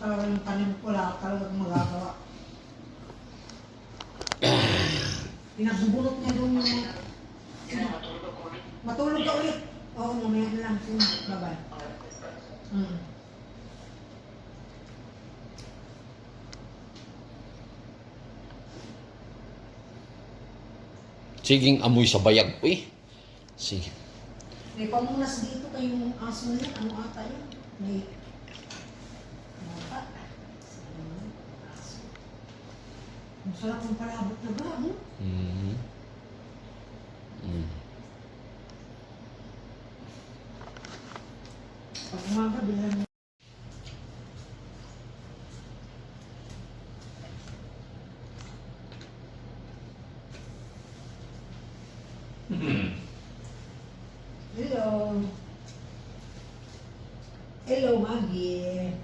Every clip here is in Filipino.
talaga yung tanim ko, ka talagang magagawa. Pinagbubulot niya doon yung... Matulog ka ulit. Oo, mamaya na lang. Sige, bye-bye. Hmm. Siging amoy sa bayag ko eh. Sige. May pamunas dito kayong aso na yan. Ano ata yun? May... Ano ata? Ano, aso. Ang sarap ng palabot na ba, no? Mhm. Mm. Pag umaga, bilang mo. Hello. Hello, Maggie.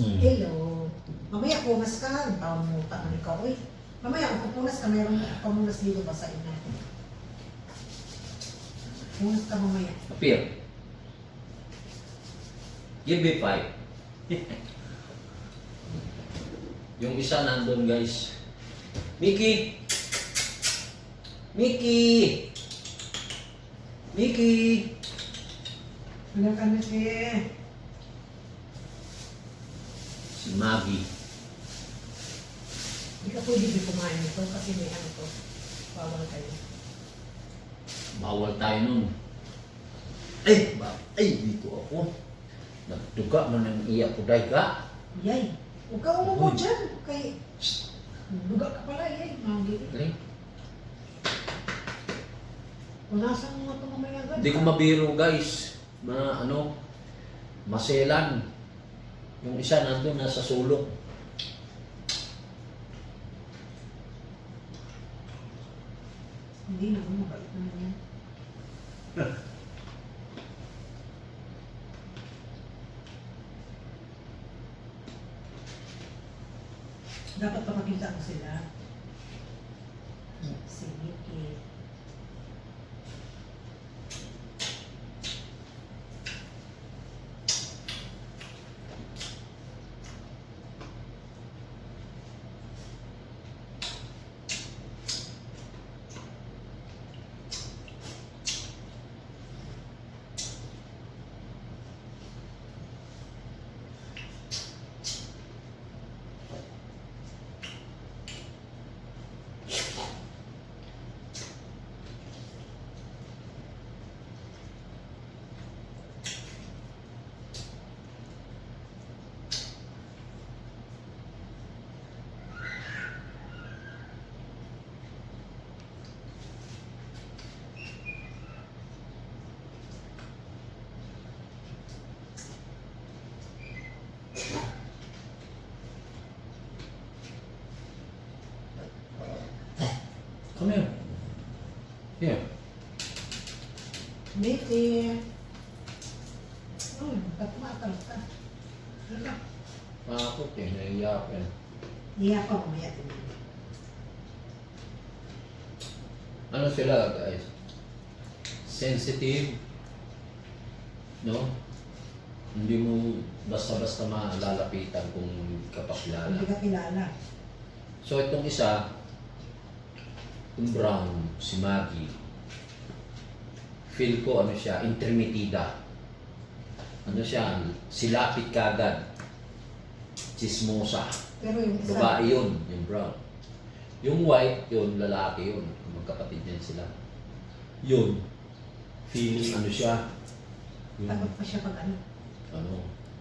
Mm. Hello. Mamaya punas ka. Taon mo taon ikaw. Uy, mamaya kung pupunas ka, mayroong pamunas dito ba sa ina? Punas ka mamaya. Appear. Give me five. Yung isa nandun guys. Mickey! Mickey! Mickey! Wala ka na si... Si Maggie. Hindi ka pwede di kumain ito kasi may ano to. Bawal kayo. Bawal tayo nun. Ay! Ba ay! Dito ako. Nagduga man ang iya ko dahil ka. Yay! Huwag ka umupo dyan. Kay... Duga ka pala, yay. Punasan mo nga ito mamaya agad. Hindi ko mabiro guys. Na ano, maselan. Yung isa nandun nasa sulok. Hindi na, mabait naman. Dapat papakita ko sila. Si Mickey. Come here. Here. Mickey. Hmm, katmatal ka. Ika. Takot eh, naiyak eh. Hiya ka mamaya din. Ano sila guys? Sensitive. No? Hindi mo basta-basta malalapitan kung hindi ka pa kilala. Hindi ka kilala. So itong isa, brown, si Maggie, feel ko ano siya, intermitida. Ano siya, silapit kagad. Chismosa. Pero yung isa, Babae yun, yung brown. Yung white, yun, lalaki yun. Magkapatid yan sila. Yun, feeling ano siya, yung, takot pa siya pag ano. ano,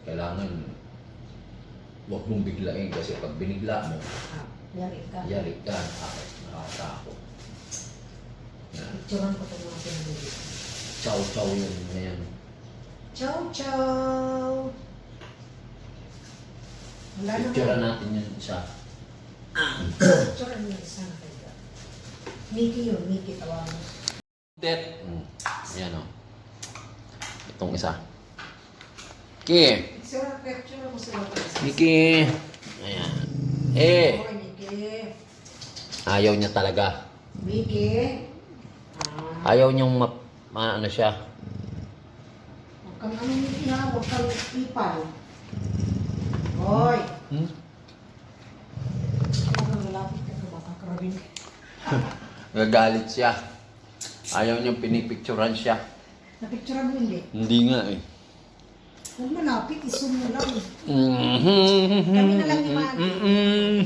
kailangan huwag mong biglain kasi pag binigla mo, Ah, yari ka. yari ka, nakakatakot. Yan. Picturean ko itong mga pinabili. Chow-chow yun, ngayon. Ciao, ciao! Wala na natin yun isa. Picturean niya isa na kayo. Mickey yun, Mickey tawagan. Det. Mm. Yan o. Itong isa. Mo isa. Miki. Ayan. Eh. Ayaw niya talaga. Mickey. Ah, Ayaw niyang ma, ma ano siya. huwag kang ano Mickey ha, huwag kang ipal. Hoy! Hmm? Huwag kang lalapit ka baka karabin. Nagagalit siya. Ayaw niyang pinipicturan siya. Napicturean mo hindi. Hindi nga eh. Huwag malapit, isun mo lang. Kami Kami na lang ni Mami. Mm-mm.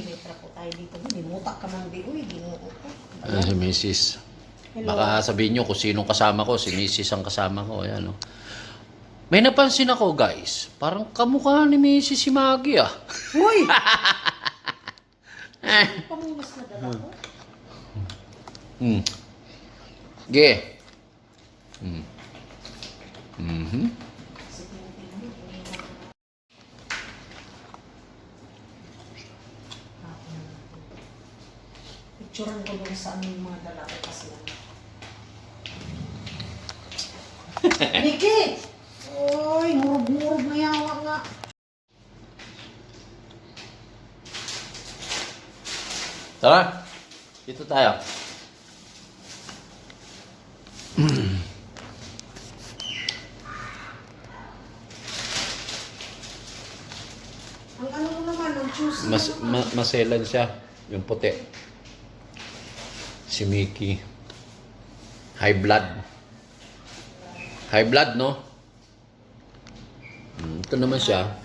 Tayo dito. Hindi, mutak ka man di. Uy, mo. Ah, si Mrs. Hello. Baka sabihin nyo kung sinong kasama ko. Si Mrs. ang kasama ko. Ayan, oh. May napansin ako, guys. Parang kamukha ni Mrs. si Maggie, ah. Uy! Pamunas na dala ko. Hmm. Ge. Hmm. Mhm. Sige, tingnan mo. Picturean ko doon sa aming mga dala ko kasi ano. Niki! Uy, murug-murug na yawa nga. Tara. Dito tayo. Ang ano mo naman, ang juicy Mas, ma- maselan siya. Yung puti. Si Mickey. High blood. High blood, no? Hmm, ito naman siya.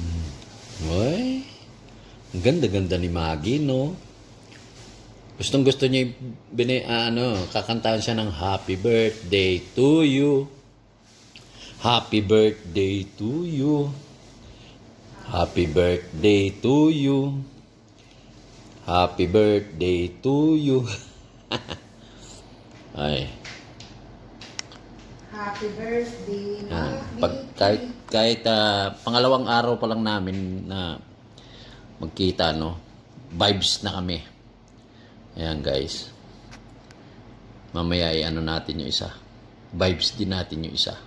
Hmm. Uy. Ang ganda-ganda ni Maggie, no? Gustong gusto niya bini, ah, ano, kakantahan siya ng Happy Birthday to you. Happy birthday to you. Happy birthday to you. Happy birthday to you. Ay. Happy birthday. Mami. Pag, kahit, kahit ah, pangalawang araw pa lang namin na magkita, no? Vibes na kami. Ayan, guys. Mamaya i-ano natin yung isa. Vibes din natin yung isa.